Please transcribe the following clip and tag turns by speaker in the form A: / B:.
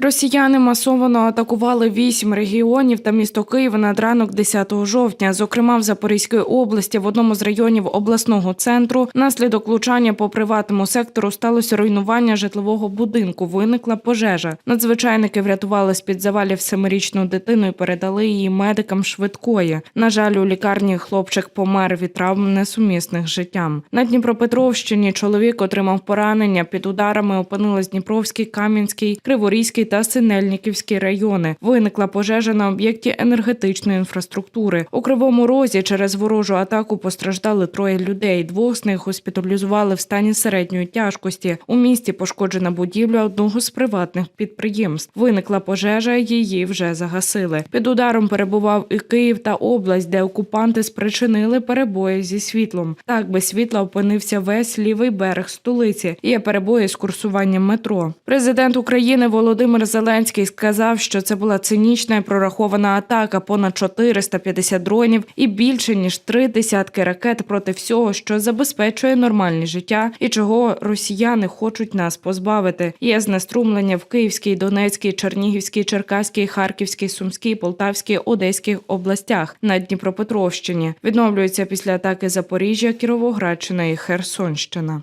A: Росіяни масово атакували вісім регіонів та місто Київ над ранок 10 жовтня. Зокрема, в Запорізькій області в одному з районів обласного центру наслідок влучання по приватному сектору сталося руйнування житлового будинку. Виникла пожежа. Надзвичайники врятували з під завалів семирічну дитину і передали її медикам швидкої. На жаль, у лікарні хлопчик помер від травм несумісних з життям. На Дніпропетровщині чоловік отримав поранення. Під ударами опинились Дніпровський, Кам'янський, Криворізький та Синельниківський райони. Виникла пожежа на об'єкті енергетичної інфраструктури. У Кривому Розі через ворожу атаку постраждали троє людей. Двох з них госпіталізували в стані середньої тяжкості. У місті пошкоджена будівля одного з приватних підприємств. Виникла пожежа, її вже загасили. Під ударом перебував і Київ та область, де окупанти спричинили перебої зі світлом. Так без світла опинився весь лівий берег столиці. Є перебої з курсуванням метро. Президент України Володимир Зеленський сказав, що це була цинічна і прорахована атака. Понад 450 дронів і більше ніж три десятки ракет проти всього, що забезпечує нормальне життя і чого росіяни хочуть нас позбавити. Є знеструмлення в Київській, Донецькій, Чернігівській, Черкаській, Харківській, Сумській, Полтавській, Одеській областях на Дніпропетровщині. Відновлюється після атаки Запоріжжя, Кіровоградщина і Херсонщина.